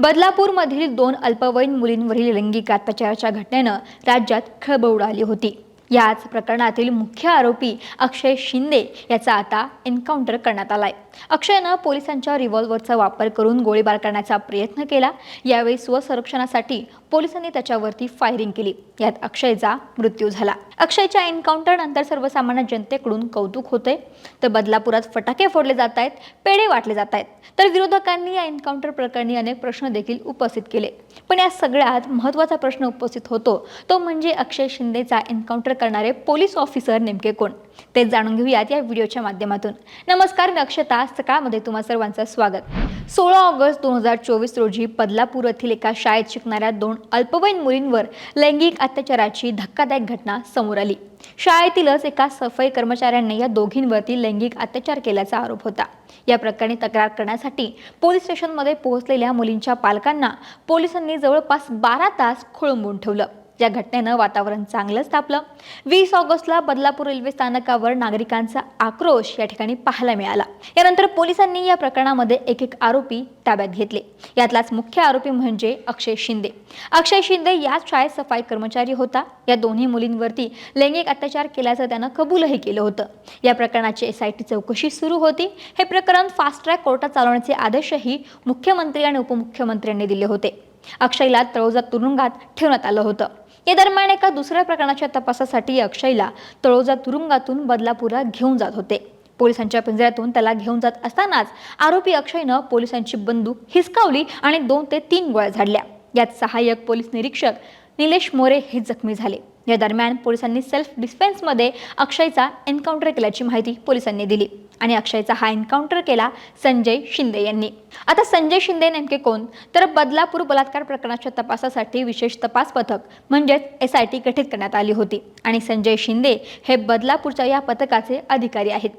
बदलापूरमधील दोन अल्पवयीन मुलींवरील लैंगिक अत्याचाराच्या घटनेनं राज्यात खळबळ उडाली होती. याच प्रकरणातील मुख्य आरोपी अक्षय शिंदे याचा आता एन्काउंटर करण्यात आलाय. अक्षयनं पोलिसांच्या रिव्हॉल्व्हरचा वापर करून गोळीबार करण्याचा प्रयत्न केला. यावेळी स्वसंरक्षणासाठी पोलिसांनी त्याच्यावरती फायरिंग केली. यात अक्षयचा मृत्यू झाला. अक्षयच्या एन्काउंटरनंतर सर्वसामान्य जनतेकडून कौतुक होते तर बदलापुरात फटाके फोडले जात आहेत पेढे वाटले जात आहेत तर विरोधकांनी या एन्काउंटर प्रकरणी अनेक प्रश्न देखील उपस्थित केले. पण या सगळ्यात महत्त्वाचा प्रश्न उपस्थित होतो. तो म्हणजे अक्षय शिंदेचा एन्काउंटर करणारे पोलीस ऑफिसर नेमके कोण? ते जाणून घेऊयात या व्हिडिओच्या माध्यमातून. नमस्कार मी अक्षता. सकाळमध्ये तुम्हा सर्वांचं स्वागत. सोळा ऑगस्ट दोन हजार चोवीस रोजी बदलापूर येथील एका शाळेत शिकणाऱ्या दोन अल्पवयीन मुलींवर लैंगिक अत्याचाराची धक्कादायक घटना समोर आली. शाळेतीलच एका सफाई कर्मचाऱ्यांनी या दोघींवरती लैंगिक अत्याचार केल्याचा आरोप होता. या प्रकरणी तक्रार करण्यासाठी पोलीस स्टेशनमध्ये पोहोचलेल्या मुलींच्या पालकांना पोलिसांनी जवळपास बारा तास खोळंबून ठेवलं. या घटनेनं वातावरण चांगलंच तापलं. वीस ऑगस्टला बदलापूर रेल्वे स्थानकावर नागरिकांचा आक्रोश या ठिकाणी पाहायला मिळाला. यानंतर पोलिसांनी या प्रकरणामध्ये एक एक आरोपी ताब्यात घेतले. यातलाच मुख्य आरोपी म्हणजे अक्षय शिंदे. अक्षय शिंदे याच शाळेत सफाई कर्मचारी होता. या दोन्ही मुलींवरती लैंगिक अत्याचार केल्याचं त्यानं कबूलही केलं होतं. या प्रकरणाची एस आय टी चौकशी सुरू होती. हे प्रकरण फास्ट ट्रॅक कोर्टात चालवण्याचे आदेशही मुख्यमंत्री आणि उपमुख्यमंत्र्यांनी दिले होते. अक्षयला तळोजा तुरुंगात ठेवण्यात आलं होतं. या दरम्यान एका दुसऱ्या प्रकरणाच्या तपासासाठी अक्षयला तळोजा तुरुंगातून बदलापुरात घेऊन जात होते. पोलिसांच्या पिंजऱ्यातून त्याला घेऊन जात असतानाच आरोपी अक्षयनं पोलिसांची बंदूक हिसकावली आणि दोन ते तीन गोळ्या झाडल्या. यात सहाय्यक पोलीस निरीक्षक निलेश मोरे हे जखमी झाले. या दरम्यान पोलिसांनी सेल्फ डिफेन्समध्ये अक्षयचा एन्काउंटर केल्याची माहिती पोलिसांनी दिली. आणि अक्षयचा हा एन्काउंटर केला संजय शिंदे यांनी. आता संजय शिंदे नेमके कोण? तर बदलापूर बलात्कार प्रकरणाच्या तपासासाठी विशेष तपास पथक म्हणजेच एस आय टी गठीत करण्यात आली होती. आणि संजय शिंदे हे बदलापूरच्या या पथकाचे अधिकारी आहेत.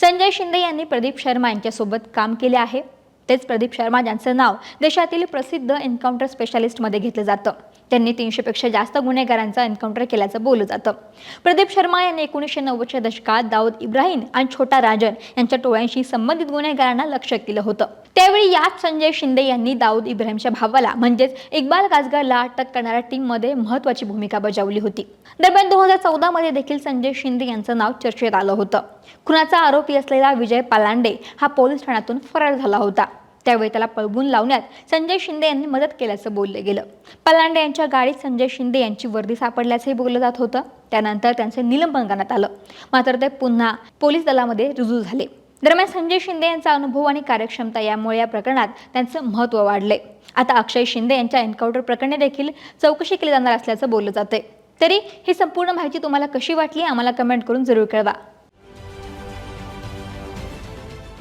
संजय शिंदे यांनी प्रदीप शर्मा यांच्यासोबत काम केले आहे. तेच प्रदीप शर्मा ज्यांचं नाव देशातील प्रसिद्ध एन्काउंटर स्पेशालिस्टमध्ये घेतलं जातं. त्यांनी तीनशेपेक्षा जास्त गुन्हेगारांचा एन्काउंटर केल्याचं बोललं जातं. प्रदीप शर्मा यांनी एकोणीसशे नव्वदच्या दशकात दाऊद इब्राहिम आणि छोटा राजन यांच्या टोळ्यांशी संबंधित गुन्हेगारांना लक्ष केलं होतं. त्यावेळी याच संजय शिंदे यांनी दाऊद इब्राहिमच्या भावाला म्हणजेच इक्बाल गाजगरला अटक करणाऱ्या टीममध्ये महत्त्वाची भूमिका बजावली होती. दरम्यान दोन हजार चौदामध्ये देखील संजय शिंदे यांचं नाव चर्चेत आलं होतं. खुनाचा आरोपी असलेला विजय पालांडे हा पोलीस ठाण्यातून फरार झाला होता. त्यावेळी त्याला पळवून लावण्यात संजय शिंदे यांनी मदत केल्याचं बोललं गेलं. पलांडे यांच्या गाडीत संजय शिंदे यांची वर्दी सापडल्याचंही बोललं जात होतं. त्यानंतर त्यांचे निलंबन करण्यात आलं. मात्र ते पुन्हा पोलीस दलामध्ये रुजू झाले. दरम्यान संजय शिंदे यांचा अनुभव आणि कार्यक्षमता यामुळे या प्रकरणात त्यांचं महत्त्व वाढलंय. आता अक्षय शिंदे यांच्या एन्काउंटर प्रकरणी देखील चौकशी केली जाणार असल्याचं बोललं जाते तरी ही संपूर्ण माहिती तुम्हाला कशी वाटली आम्हाला कमेंट करून जरूर कळवा.